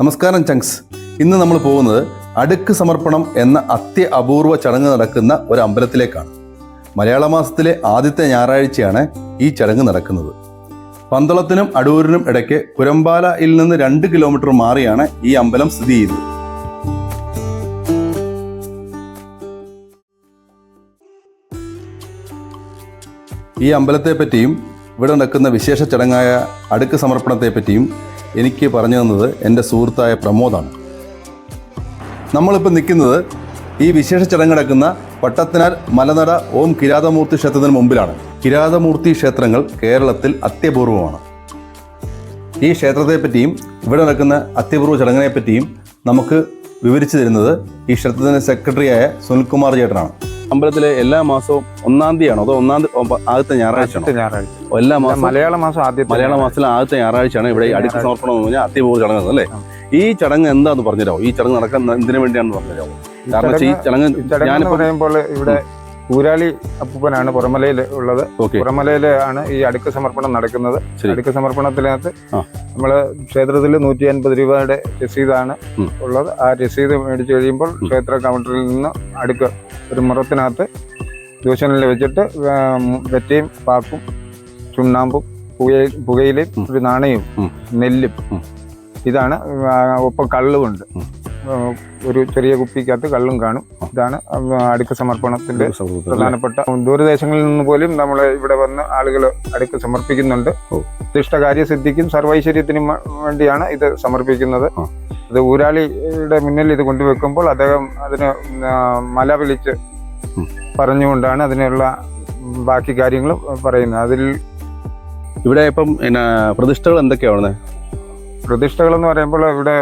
നമസ്കാരം ചങ്സ് ഇന്ന് നമ്മൾ പോകുന്നത് അടുക്ക് സമർപ്പണം എന്ന അത്യ അപൂർവ ചടങ്ങ് നടക്കുന്ന ഒരു അമ്പലത്തിലേക്കാണ്. മലയാള മാസത്തിലെ ആദ്യത്തെ ഞായറാഴ്ചയാണ് ഈ ചടങ്ങ് നടക്കുന്നത്. പന്തളത്തിനും അടൂരിനും ഇടയ്ക്ക് കുരമ്പാലയിൽ നിന്ന് രണ്ട് കിലോമീറ്റർ മാറിയാണ് ഈ അമ്പലം സ്ഥിതി ചെയ്യുന്നത്. ഈ അമ്പലത്തെ പറ്റിയും ഇവിടെ നടക്കുന്ന വിശേഷ ചടങ്ങായ അടുക്ക് സമർപ്പണത്തെ പറ്റിയും എനിക്ക് പറഞ്ഞു തന്നത് എന്റെ സുഹൃത്തായ പ്രമോദാണ്. നമ്മളിപ്പോൾ നിൽക്കുന്നത് ഈ വിശേഷ ചടങ്ങ് നടക്കുന്ന പട്ടത്തിനാൽ മലനട ഓം കിരാതമൂർത്തി ക്ഷേത്രത്തിന് മുമ്പിലാണ്. കിരാതമൂർത്തി ക്ഷേത്രങ്ങൾ കേരളത്തിൽ അത്യപൂർവമാണ്. ഈ ക്ഷേത്രത്തെ പറ്റിയും ഇവിടെ നടക്കുന്ന അത്യപൂർവ ചടങ്ങിനെ പറ്റിയും നമുക്ക് വിവരിച്ചു തരുന്നത് ഈ ക്ഷേത്രത്തിന്റെ സെക്രട്ടറിയായ സുനിൽകുമാർ ചേട്ടനാണ്. അമ്പലത്തിലെ എല്ലാ മാസവും ഒന്നാം തീയതിയാണോ? അതോ ഒന്നാം ആദ്യത്തെ ഞായറാഴ്ച. ഞായറാഴ്ച എല്ലാ മാസം മലയാള മാസം ആദ്യം മലയാള മാസത്തിലെ ആദ്യത്തെ ഞായറാഴ്ചയാണ് ഇവിടെ ഈ അടുക്ക് സമർപ്പണം എന്ന് പറഞ്ഞാൽ അത്യപൂർവ ചടങ്ങ് അല്ലേ? ഈ ചടങ്ങ് എന്താന്ന് പറഞ്ഞുതരാമോ? ഈ ചടങ്ങ് നടക്കാൻ എന്തിനു വേണ്ടിയാണ് പറഞ്ഞുതരാമോ? കാരണം ഈ ചടങ്ങ് ഞാൻ പറയുമ്പോൾ ഇവിടെ ഊരാളി അപ്പൂപ്പനാണ് പുറമലയിൽ ഉള്ളത്. പുറമലയിലാണ് പുറമലയിൽ ആണ് ഈ അടുക്ക സമർപ്പണം നടക്കുന്നത്. അടുക്ക് സമർപ്പണത്തിനകത്ത് നമ്മൾ ക്ഷേത്രത്തിൽ നൂറ്റി അൻപത് രൂപയുടെ രസീതാണ് ഉള്ളത്. ആ രസീത് മേടിച്ചു കഴിയുമ്പോൾ ക്ഷേത്ര കൗണ്ടറിൽ നിന്ന് അടുക്ക് ഒരു മുറത്തിനകത്ത് ദൂഷണിൽ വെച്ചിട്ട് വെറ്റയും പാക്കും ചുണ്ണാമ്പും പുകയിൽ പുകയിലും. ഒരു നാണയും നെല്ലും ഇതാണ് ഒപ്പം കള്ളുമുണ്ട്. ഒരു ചെറിയ കുപ്പിക്കകത്ത് കള്ളും കാണും ഇതാണ് അടുക്ക സമർപ്പണത്തിന്റെ പ്രധാനപ്പെട്ട ദൂരദേശങ്ങളിൽ നിന്ന് പോലും നമ്മൾ ഇവിടെ വന്ന് ആളുകൾ അടുക്ക സമർപ്പിക്കുന്നുണ്ട്. ഉദ്ദിഷ്ട കാര്യസിദ്ധിക്കും സർവൈശ്വര്യത്തിനും വേണ്ടിയാണ് ഇത് സമർപ്പിക്കുന്നത്. ഇത് ഊരാളിയുടെ മുന്നിൽ ഇത് കൊണ്ടുവെക്കുമ്പോൾ അദ്ദേഹം അതിന് മല വിളിച്ച്. പറഞ്ഞുകൊണ്ടാണ് അതിനുള്ള ബാക്കി കാര്യങ്ങൾ പറയുന്നത്. അതിൽ ഇവിടെ ഇപ്പം പിന്നെ പ്രതിഷ്ഠകൾ എന്തൊക്കെയാണ് പ്രതിഷ്ഠകൾ എന്ന് പറയുമ്പോൾ ഇവിടെ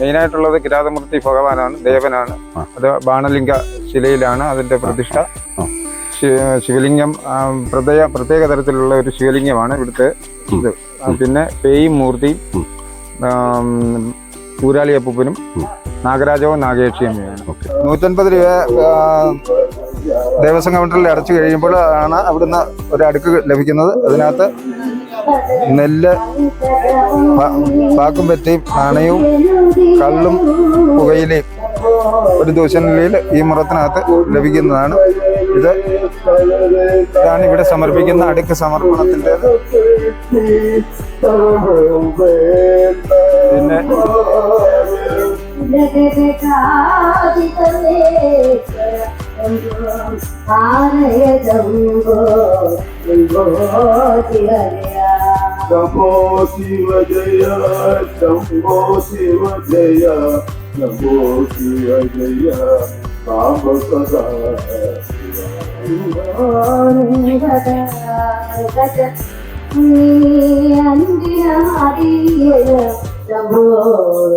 മെയിനായിട്ടുള്ളത് കിരാതമൂർത്തി ഭഗവാനാണ് ദേവനാണ്. അത് ബാണലിംഗ ശിലയിലാണ് അതിന്റെ പ്രതിഷ്ഠ. ശിവലിംഗം പ്രത്യേക പ്രത്യേക തരത്തിലുള്ള ഒരു ശിവലിംഗമാണ് ഇവിടുത്തെ ഇത്. പിന്നെ പേയും മൂർത്തിയും ഉം. അപ്പൂപ്പനും. നാഗരാജവും ഓക്കെ നൂറ്റൻപത് രൂപ ദേവസ്വം കൗണ്ടറിൽ അടച്ചു കഴിയുമ്പോൾ ആണ് അവിടുന്ന് ഒരു അടുക്ക് ലഭിക്കുന്നത് അതിനകത്ത് നെല്ല് പാക്കും പറ്റിയും നാണയവും കള്ളും പുകയിലയും ഒരു ദൂശനിലയിൽ ഈ മുറത്തിനകത്ത് ലഭിക്കുന്നതാണ്. ഇത് ഇതാണ് ഇവിടെ സമർപ്പിക്കുന്ന അടുക്ക സമർപ്പണത്തിന്റെത്. പിന്നെ ശംഭോ ശിവ ജയ ശംഭോ ശിവ ജയ नमो शिवजया काम सदा अंदिया हरिय नमो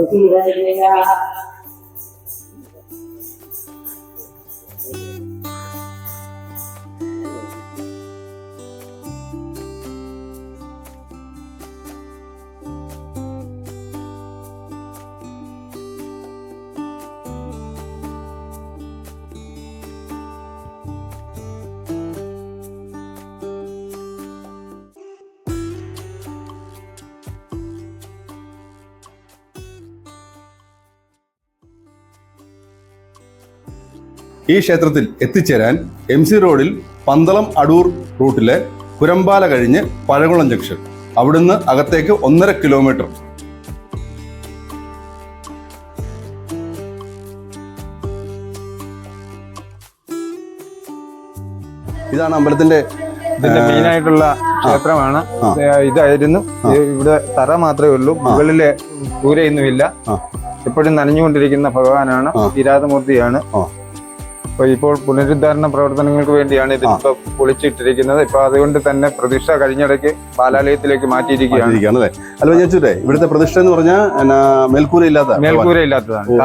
शिवजया ഈ ക്ഷേത്രത്തിൽ എത്തിച്ചേരാൻ എം സി റോഡിൽ പന്തളം അടൂർ റൂട്ടിലെ കുരമ്പാല കഴിഞ്ഞ് പഴകുളം ജംഗ്ഷൻ. അവിടുന്ന് അകത്തേക്ക് ഒന്നര കിലോമീറ്റർ. ഇതാണ് അമ്പലത്തിന്റെ ഇതിന്റെ ആ. മെയിനായിട്ടുള്ള ക്ഷേത്രമാണ്. ഇതായിരുന്നു. ഇവിടെ തറ മാത്രമേ ഉള്ളൂ. മുകളിലെ ദൂരെയൊന്നുമില്ല. എപ്പോഴും നനഞ്ഞുകൊണ്ടിരിക്കുന്ന ഭഗവാനാണ്. കിരാതമൂർത്തിയാണ് ആ. അപ്പൊ ഇപ്പോൾ പുനരുദ്ധാരണ പ്രവർത്തനങ്ങൾക്ക് വേണ്ടിയാണ് ഇതിപ്പോ പൊളിച്ചിട്ടിരിക്കുന്നത്. ഇപ്പൊ അതുകൊണ്ട് തന്നെ പ്രതിഷ്ഠ കഴിഞ്ഞിടയ്ക്ക് ബാലാലയത്തിലേക്ക് മാറ്റിയിരിക്കുകയാണ്. അല്ലേ? ഇവിടുത്തെ പ്രതിഷ്ഠ എന്ന് പറഞ്ഞാൽ മേൽക്കൂര ഇല്ലാത്ത മേൽക്കൂര ഇല്ലാത്തതാണ്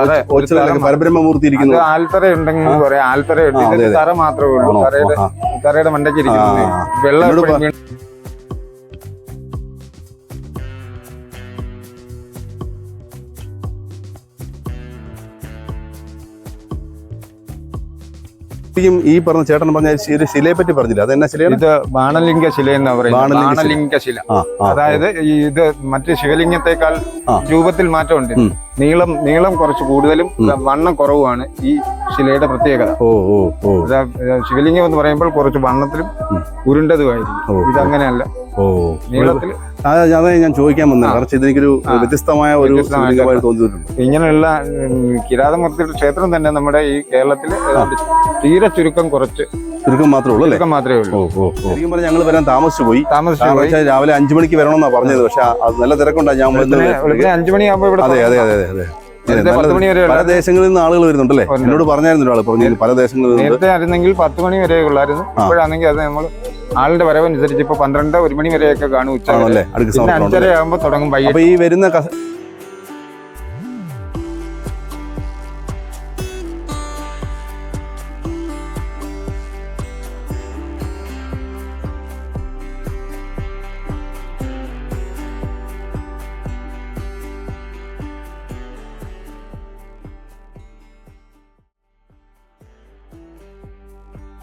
പരബ്രഹ്മമൂർത്തി ആൽത്തറ ഉണ്ടെങ്കിൽ പറയാം. ആൽത്തറ ഉണ്ട്. തറ മാത്രമേ ഉള്ളൂ? തറയുടെ. തറയുടെ മണ്ടയ്ക്ക് ഇരിക്കുന്നത് വെള്ളം ശരിക്കും ഈ പറഞ്ഞ ചേട്ടൻ പറഞ്ഞ ഒരു ശിലയെ പറ്റി പറഞ്ഞില്ല? അത് എന്നാ ശിലയാണ് ഇത് ബാണലിംഗ ശില എന്ന് പറയുന്നത്. ബാണലിംഗ ശില. അതായത് ഇത് മറ്റു ശിവലിംഗത്തെക്കാൾ രൂപത്തിൽ മാറ്റമുണ്ട്. നീളം നീളം കുറച്ച് കൂടുതലും വണ്ണം കുറവുമാണ് ഈ ശിലയുടെ പ്രത്യേകത. ഓ ഓ ശിവലിംഗം എന്ന് പറയുമ്പോൾ കുറച്ച് വണ്ണത്തിലും. ഉരുണ്ടതുമായിരിക്കും. ഇതങ്ങനെയല്ല. ഓ അതെ ഞാൻ ചോദിക്കാൻ വന്നത്. കുറച്ച് ഇതെനിക്കൊരു. വ്യത്യസ്തമായ ഒരു തോന്നിയിട്ടുണ്ട്. ഇങ്ങനെയുള്ള കിരാതമൂർത്തിയുടെ ക്ഷേത്രം തന്നെ നമ്മുടെ ഈ കേരളത്തിൽ തീരെ ചുരുക്കം കുറച്ച് ചുരുക്കം മാത്രമേ ഉള്ളൂ ചുരുക്കം മാത്രമേ ഉള്ളൂ. ശരിക്കും പറഞ്ഞാൽ ഞങ്ങൾ വരാൻ താമസിച്ചു പോയി. താമസിച്ചു പോയി. രാവിലെ അഞ്ചു മണിക്ക് വരണമെന്നാണ് പറഞ്ഞത്. പക്ഷെ അത് നല്ല തിരക്കുണ്ടായി. ഞാൻ അഞ്ചു മണിയാകുമ്പോൾ ഇവിടെ അതെ അതെ അതെ അതെ. പല ദേശങ്ങളിൽ നിന്ന് ആളുകൾ വരുന്നുണ്ടല്ലേ. എന്നോട് പറഞ്ഞായിരുന്നു ഒരാൾ പറഞ്ഞു പല ദേശങ്ങളിൽ നേരത്തെ ആയിരുന്നെങ്കിൽ പത്ത് മണി വരെ ഉള്ളായിരുന്നു. ഇപ്പോഴാണെങ്കിൽ അത് നമ്മൾ ആളുടെ വരവനുസരിച്ച് ഇപ്പൊ പന്ത്രണ്ട് ഒരു മണി വരെയൊക്കെ കാണും ഉച്ച അഞ്ചര ആകുമ്പോൾ തുടങ്ങും ഈ വരുന്ന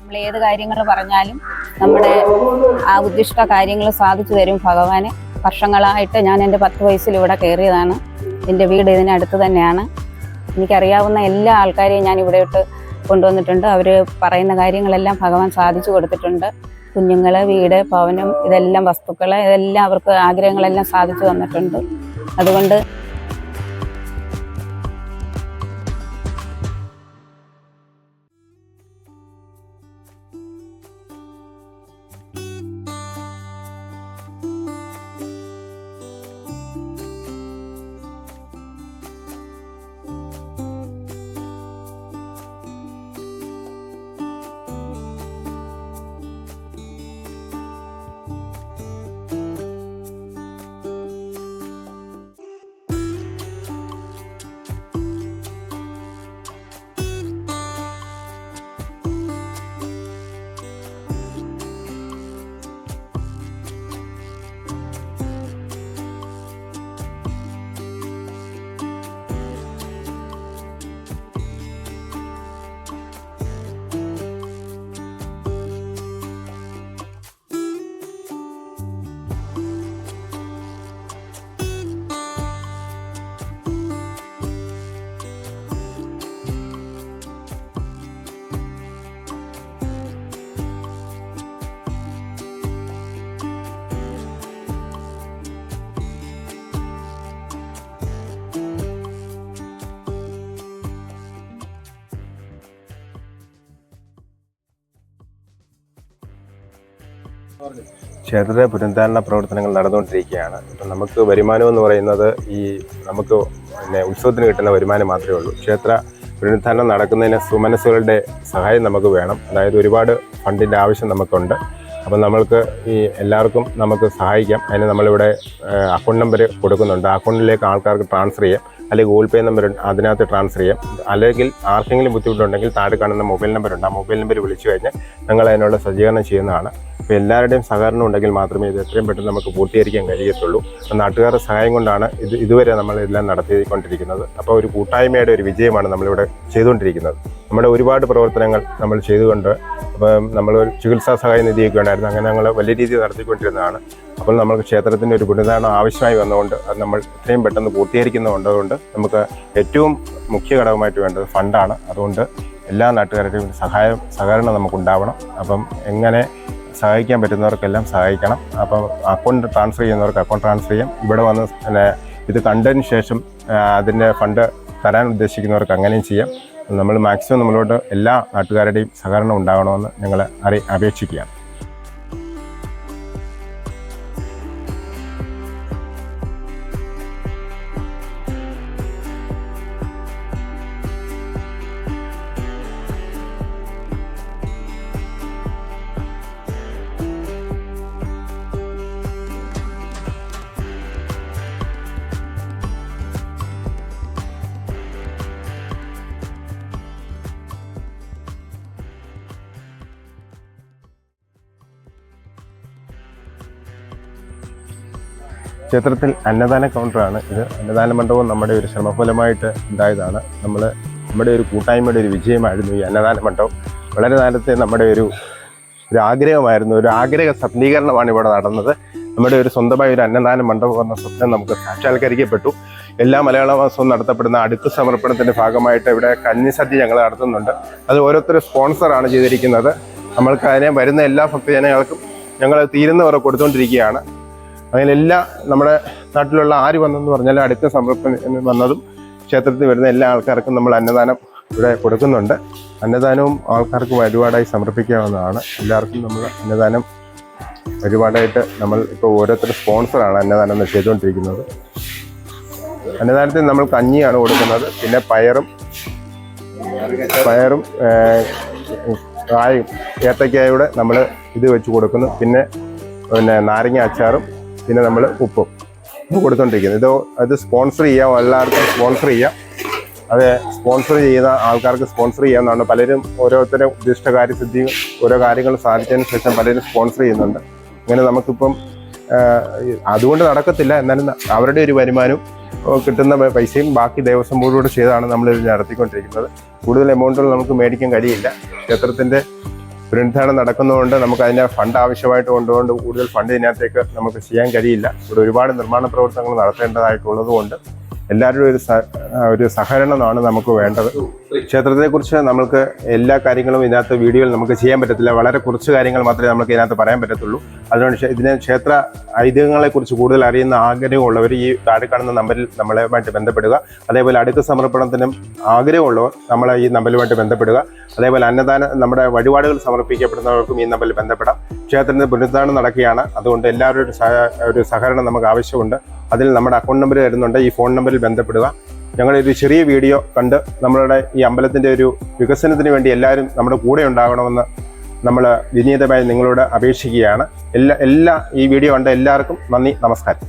നമ്മൾ ഏത് കാര്യങ്ങൾ പറഞ്ഞാലും നമ്മുടെ ആ ഉദ്ദിഷ്ട കാര്യങ്ങൾ സാധിച്ചു തരും ഭഗവാനെ. വർഷങ്ങളായിട്ട് ഞാൻ എന്റെ പത്ത് വയസ്സിൽ ഇവിടെ കയറിയതാണ്. എന്റെ വീട് ഇതിനടുത്ത് തന്നെയാണ്. എനിക്കറിയാവുന്ന എല്ലാ ആൾക്കാരെയും ഞാൻ ഇവിടെയോട്ട് കൊണ്ടുവന്നിട്ടുണ്ട്. അവർ പറയുന്ന കാര്യങ്ങളെല്ലാം ഭഗവാൻ സാധിച്ചു കൊടുത്തിട്ടുണ്ട്. കുഞ്ഞുങ്ങൾ വീട് ഭവനം ഇതെല്ലാം വസ്തുക്കൾ ഇതെല്ലാം അവർക്ക് ആഗ്രഹങ്ങളെല്ലാം സാധിച്ചു തന്നിട്ടുണ്ട്. അതുകൊണ്ട് ക്ഷേത്രത്തിലെ പുനരുദ്ധാരണ പ്രവർത്തനങ്ങൾ നടന്നുകൊണ്ടിരിക്കുകയാണ്. ഇപ്പം നമുക്ക് വരുമാനം എന്ന് പറയുന്നത് ഈ നമുക്ക് പിന്നെ ഉത്സവത്തിന് കിട്ടുന്ന വരുമാനം മാത്രമേ ഉള്ളൂ. ക്ഷേത്ര പുനരുദ്ധാരണം നടക്കുന്നതിന് സുമനസ്സുകളുടെ സഹായം നമുക്ക് വേണം. അതായത് ഒരുപാട് ഫണ്ടിന്റെ ആവശ്യം നമുക്കുണ്ട്. അപ്പം നമ്മൾക്ക് ഈ എല്ലാവർക്കും നമുക്ക് സഹായിക്കാം. അതിന് നമ്മളിവിടെ അക്കൗണ്ട് നമ്പർ കൊടുക്കുന്നുണ്ട്. അക്കൗണ്ടിലേക്ക് ആൾക്കാർക്ക് ട്രാൻസ്ഫർ ചെയ്യാം. അല്ലെങ്കിൽ ഗൂഗിൾ പേ നമ്പർ അതിനകത്ത് ട്രാൻസ്ഫർ ചെയ്യാം. അല്ലെങ്കിൽ ആർക്കെങ്കിലും ബുദ്ധിമുട്ടുണ്ടെങ്കിൽ താഴെ കാണുന്ന മൊബൈൽ നമ്പർ ഉണ്ട്. ആ മൊബൈൽ നമ്പർ വിളിച്ചു കഴിഞ്ഞാൽ ഞങ്ങൾ അതിനുള്ള സജ്ജീകരണം ചെയ്യുന്നതാണ്. അപ്പോൾ എല്ലാവരുടെയും സഹകരണം ഉണ്ടെങ്കിൽ മാത്രമേ ഇത് എത്രയും പെട്ടെന്ന് നമുക്ക് പൂർത്തീകരിക്കാൻ കഴിയത്തുള്ളൂ. നാട്ടുകാരുടെ സഹായം കൊണ്ടാണ് ഇത് ഇതുവരെ നമ്മൾ ഇതെല്ലാം നടത്തിക്കൊണ്ടിരിക്കുന്നത്. അപ്പോൾ ഒരു കൂട്ടായ്മയുടെ ഒരു വിജയമാണ് നമ്മളിവിടെ ചെയ്തുകൊണ്ടിരിക്കുന്നത്. നമ്മുടെ ഒരുപാട് പ്രവർത്തനങ്ങൾ നമ്മൾ ചെയ്തുകൊണ്ട് അപ്പം നമ്മൾ ചികിത്സാ സഹായ നിധിയൊക്കെ ഉണ്ടായിരുന്നു. അങ്ങനെ ഞങ്ങൾ വലിയ രീതിയിൽ നടത്തിക്കൊണ്ടിരുന്നതാണ്. അപ്പോൾ നമ്മൾക്ക് ക്ഷേത്രത്തിന്റെ ഒരു പുനരുദ്ധാരണം ആവശ്യമായി വന്നതുകൊണ്ട് അത് നമ്മൾ എത്രയും പെട്ടെന്ന് പൂർത്തീകരിക്കുന്നതുകൊണ്ട് നമുക്ക് ഏറ്റവും മുഖ്യ ഘടകമായിട്ട് വേണ്ടത് ഫണ്ടാണ്. അതുകൊണ്ട് എല്ലാ നാട്ടുകാരുടെയും സഹായം സഹകരണം നമുക്കുണ്ടാവണം. അപ്പം എങ്ങനെ സഹായിക്കാൻ പറ്റുന്നവർക്കെല്ലാം സഹായിക്കണം. അപ്പം അക്കൗണ്ട് ട്രാൻസ്ഫർ ചെയ്യുന്നവർക്ക് അക്കൗണ്ട് ട്രാൻസ്ഫർ ചെയ്യാം. ഇവിടെ വന്ന് പിന്നെ ഇത് കണ്ടതിന് ശേഷം അതിന്റെ ഫണ്ട് തരാൻ ഉദ്ദേശിക്കുന്നവർക്ക് അങ്ങനെയും ചെയ്യാം. നമ്മൾ മാക്സിമം നമ്മളോട് എല്ലാ നാട്ടുകാരുടെയും സഹകരണം ഉണ്ടാകണമെന്ന് ഞങ്ങൾ അറി അപേക്ഷിക്കുകയാണ്. ക്ഷേത്രത്തിൽ അന്നദാന കൗണ്ടറാണ് ഇത്. അന്നദാന മണ്ഡപം നമ്മുടെ ഒരു ശ്രമഫലമായിട്ട് ഉണ്ടായതാണ്. നമ്മൾ നമ്മുടെ ഒരു കൂട്ടായ്മയുടെ ഒരു വിജയമായിരുന്നു ഈ അന്നദാന മണ്ഡപം. വളരെ നേരത്തെ നമ്മുടെ ഒരു ഒരു ആഗ്രഹമായിരുന്നു ഒരു ആഗ്രഹ സഫലീകരണമാണ് ഇവിടെ നടന്നത്. നമ്മുടെ ഒരു സ്വന്തമായ ഒരു അന്നദാന മണ്ഡപം എന്ന സ്വപ്നം നമുക്ക് സാക്ഷാത്കരിക്കപ്പെട്ടു. എല്ലാ മലയാള മാസവും നടത്തപ്പെടുന്ന അടുത്ത സമർപ്പണത്തിന്റെ ഭാഗമായിട്ട് ഇവിടെ കന്നിസദ്യ ഞങ്ങൾ നടത്തുന്നുണ്ട്. അത് ഓരോരുത്തരും സ്പോൺസറാണ് ചെയ്തിരിക്കുന്നത്. നമ്മൾക്ക് അതിനെ വരുന്ന എല്ലാ ഭക്തജനങ്ങൾക്കും ഞങ്ങൾ തീരുന്നവരെ കൊടുത്തുകൊണ്ടിരിക്കുകയാണ്. അങ്ങനെ എല്ലാ നമ്മുടെ നാട്ടിലുള്ള ആര് വന്നെന്ന് പറഞ്ഞാൽ അടുത്ത സമർപ്പണം വന്നതും ക്ഷേത്രത്തിൽ വരുന്ന എല്ലാ ആൾക്കാർക്കും നമ്മൾ അന്നദാനം ഇവിടെ കൊടുക്കുന്നുണ്ട്. അന്നദാനവും ആൾക്കാർക്ക് വഴിപാടായി സമർപ്പിക്കാവുന്നതാണ്. എല്ലാവർക്കും നമ്മൾ അന്നദാനം വഴിപാടായിട്ട് നമ്മൾ ഇപ്പോൾ ഓരോരുത്തർ സ്പോൺസറാണ് അന്നദാനം ചെയ്തുകൊണ്ടിരിക്കുന്നത്. അന്നദാനത്തിൽ നമ്മൾ കഞ്ഞിയാണ് കൊടുക്കുന്നത്. പിന്നെ പയറും പയറും കായും ഏത്തക്കായുടെ നമ്മൾ ഇത് വെച്ച് കൊടുക്കുന്നു. പിന്നെ പിന്നെ നാരങ്ങ അച്ചാറും പിന്നെ നമ്മൾ ഉപ്പും. കൊടുത്തോണ്ടിരിക്കുന്നത് ഇത് അത് സ്പോൺസർ ചെയ്യാം. എല്ലാവർക്കും സ്പോൺസർ ചെയ്യാം. അത് സ്പോൺസർ ചെയ്യുന്ന ആൾക്കാർക്ക് സ്പോൺസർ ചെയ്യാവുന്നതാണ്. പലരും ഓരോരുത്തരും ഉദ്ദിഷ്ട കാര്യസിദ്ധി ഓരോ കാര്യങ്ങൾ സാധിച്ചതിന് ശേഷം പലരും സ്പോൺസർ ചെയ്യുന്നുണ്ട്. ഇങ്ങനെ നമുക്കിപ്പം അതുകൊണ്ട് നടക്കത്തില്ല. എന്നാലും അവരുടെ ഒരു വരുമാനവും കിട്ടുന്ന പൈസയും ബാക്കി ദേവസ്വം ബോർഡോട് ചെയ്താണ് നമ്മളിത് നടത്തിക്കൊണ്ടിരിക്കുന്നത്. കൂടുതൽ എമൗണ്ടുകൾ നമുക്ക് മേടിക്കാൻ കഴിയില്ല. ക്ഷേത്രത്തിന്റെ പുനരുദ്ധാരണം നടക്കുന്നതുകൊണ്ട് നമുക്ക് അതിന്റെ ഫണ്ട് ആവശ്യമായിട്ട് കൊണ്ടുകൊണ്ട് കൂടുതൽ ഫണ്ട് ഇതിനകത്തേക്ക് നമുക്ക് ചെയ്യാൻ കഴിയില്ല. ഇവിടെ ഒരുപാട് നിർമ്മാണ പ്രവർത്തനങ്ങൾ നടത്തേണ്ടതായിട്ടുള്ളത് കൊണ്ട് എല്ലാവരുടെയും ഒരു ഒരു സഹകരണമാണ് നമുക്ക് വേണ്ടത്. ക്ഷേത്രത്തെക്കുറിച്ച് നമുക്ക് എല്ലാ കാര്യങ്ങളും ഇതിനകത്ത് വീഡിയോയിൽ നമുക്ക് ചെയ്യാൻ പറ്റത്തില്ല. വളരെ കുറച്ച് കാര്യങ്ങൾ മാത്രമേ നമുക്ക് ഇതിനകത്ത് പറയാൻ പറ്റത്തുള്ളൂ. അതുകൊണ്ട് ഇതിനെ ക്ഷേത്ര ഐതിഹ്യങ്ങളെക്കുറിച്ച് കൂടുതൽ അറിയുന്ന ആഗ്രഹമുള്ളവർ ഈ താഴെ കാണുന്ന നമ്പറിൽ നമ്മളുമായിട്ട് ബന്ധപ്പെടുക. അതേപോലെ അടുക്ക സമർപ്പണത്തിനും ആഗ്രഹമുള്ളവർ നമ്മളെ ഈ നമ്പലുമായിട്ട് ബന്ധപ്പെടുക. അതേപോലെ അന്നദാന നമ്മുടെ വഴിപാടുകൾ സമർപ്പിക്കപ്പെടുന്നവർക്കും ഈ നമ്പറിൽ ബന്ധപ്പെടാം. ക്ഷേത്രത്തിന്റെ പുനരുദ്ധാരണം നടക്കുകയാണ്. അതുകൊണ്ട് സഹ- ഒരു സഹകരണം നമുക്ക് ആവശ്യമുണ്ട്. അതിൽ നമ്മുടെ അക്കൗണ്ട് നമ്പർ വരുന്നുണ്ട്. ഈ ഫോൺ നമ്പറിൽ ബന്ധപ്പെടുക. ഞങ്ങളുടെ ഒരു ചെറിയ വീഡിയോ കണ്ട് നമ്മളുടെ ഈ അമ്പലത്തിന്റെ ഒരു വികസനത്തിന് വേണ്ടി എല്ലാവരും നമ്മുടെ കൂടെ ഉണ്ടാകണമെന്ന് നമ്മൾ വിനീതമായി നിങ്ങളോട് അപേക്ഷിക്കുകയാണ്. എല്ലാ എല്ലാ ഈ വീഡിയോ കണ്ട എല്ലാവർക്കും നന്ദി നമസ്കാരം.